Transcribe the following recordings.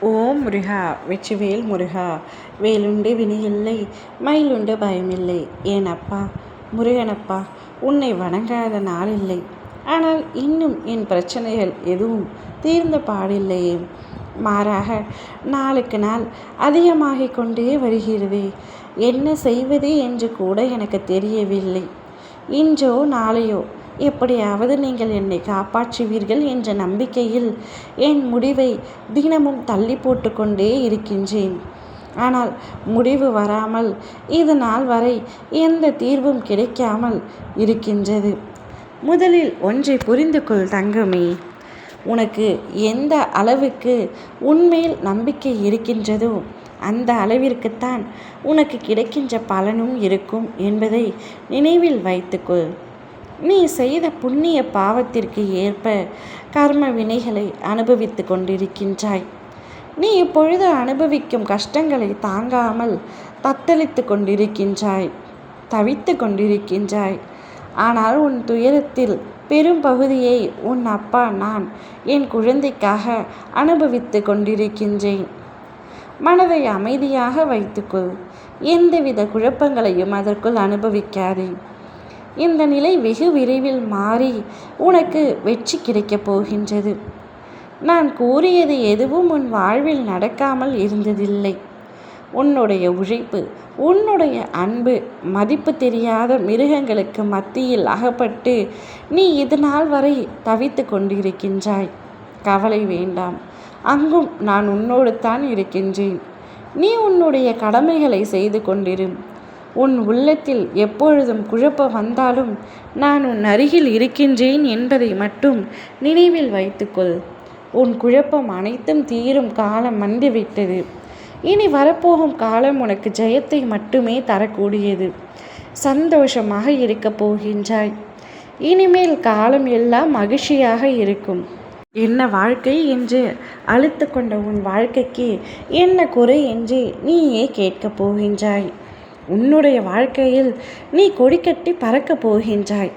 ஓம் முருகா வெற்றிவேல் முருகா வேலுண்டு வினையில்லை மயிலுண்டு பயமில்லை. ஏன் அப்பா முருகனப்பா உன்னை வணங்காத நாள் இல்லை ஆனால் இன்னும் என் பிரச்சனைகள் எதுவும் தீர்ந்த பாடில்லையே. மாறாக நாளுக்கு நாள் அதிகமாகிக் கொண்டே வருகிறதே. என்ன செய்வது என்று கூட எனக்கு தெரியவில்லை. இன்றோ நாளையோ எப்படியாவது நீங்கள் என்னை காப்பாற்றுவீர்கள் என்ற நம்பிக்கையில் என் முடிவை தினமும் தள்ளி போட்டுக்கொண்டே இருக்கின்றேன். ஆனால் முடிவு வராமல் இது நாள் வரை எந்த தீர்வும் கிடைக்காமல் இருக்கின்றது. முதலில் ஒன்றை புரிந்து கொள் தங்கமே. உனக்கு எந்த அளவுக்கு உன்மேல் நம்பிக்கை இருக்கின்றதோ அந்த அளவிற்குத்தான் உனக்கு கிடைக்கின்ற பலனும் இருக்கும் என்பதை நினைவில் வைத்துக்கொள். நீ செய்த புண்ணிய பாவத்திற்கு ஏற்ப கர்ம வினைகளை அனுபவித்து கொண்டிருக்கின்றாய். நீ இப்பொழுது அனுபவிக்கும் கஷ்டங்களை தாங்காமல் தத்தளித்து கொண்டிருக்கின்றாய் தவித்து கொண்டிருக்கின்றாய். ஆனால் உன் துயரத்தில் பெரும் பகுதியை உன் அப்பா நான் என் குழந்தைக்காக அனுபவித்து கொண்டிருக்கின்றேன். மனதை அமைதியாக வைத்துக்கொள். எந்தவித குழப்பங்களையும் அதற்குள் அனுபவிக்காதே. இந்த நிலை வெகு விரைவில் மாறி உனக்கு வெற்றி கிடைக்கப் போகின்றது. நான் கூறியது எதுவும் உன் வாழ்வில் நடக்காமல் இருந்ததில்லை. உன்னுடைய உழைப்பு உன்னுடைய அன்பு மதிப்பு தெரியாத மிருகங்களுக்கு மத்தியில் அகப்பட்டு நீ இது நாள் வரை தவித்து கொண்டிருக்கின்றாய். கவலை வேண்டாம் அங்கும் நான் உன்னோடு தான் இருக்கின்றேன். நீ உன்னுடைய கடமைகளை செய்து கொண்டிரும் உன் உள்ளத்தில் எப்பொழுதும் குழப்பம் வந்தாலும் நான் உன் அருகில் இருக்கின்றேன் என்பதை மட்டும் நினைவில் வைத்துக்கொள். உன் குழப்பம் அனைத்தும் தீரும் காலம் வந்துவிட்டது. இனி வரப்போகும் காலம் உனக்கு ஜெயத்தை மட்டுமே தரக்கூடியது. சந்தோஷமாக இருக்கப் போகின்றாய். இனிமேல் காலம் எல்லாம் மகிழ்ச்சியாக இருக்கும். என்ன வாழ்க்கை என்று அழுத்து கொண்ட உன் வாழ்க்கைக்கு என்ன குறை என்று நீயே கேட்கப் போகின்றாய். உன்னுடைய வாழ்க்கையில் நீ கொடிக்கட்டி பறக்கப் போகின்றாய்.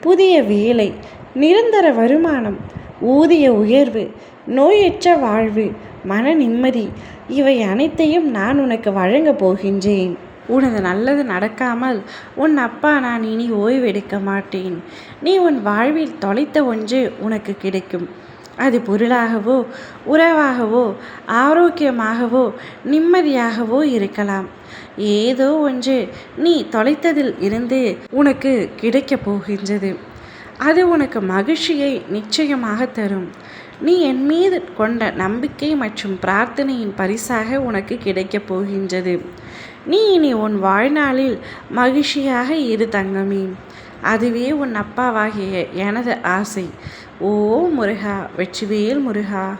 புதிய வேலை நிரந்தர வருமானம் ஊதிய உயர்வு நோயற்ற வாழ்வு மன நிம்மதி இவை அனைத்தையும் நான் உனக்கு வழங்கப் போகின்றேன். உனது நல்லது நடக்காமல் உன் அப்பா நான் இனி ஓய்வெடுக்க மாட்டேன். நீ உன் வாழ்வில் தொலைத்த ஒன்று உனக்கு கிடைக்கும். அது பொருளாகவோ உறவாகவோ ஆரோக்கியமாகவோ நிம்மதியாகவோ இருக்கலாம். ஏதோ ஒன்று நீ தொலைத்ததில் இருந்து உனக்கு கிடைக்கப் போகின்றது. அது உனக்கு மகிழ்ச்சியை நிச்சயமாக தரும். நீ என் மீது கொண்ட நம்பிக்கை மற்றும் பிரார்த்தனையின் பரிசாக உனக்கு கிடைக்கப் போகின்றது. நீ இனி உன் வாழ்நாளில் மகிழ்ச்சியாக இரு தங்கமே. அதுவே உன் அப்பாவாகிய எனது ஆசை. ஓ முருகா வெற்றிவேல் முருகா.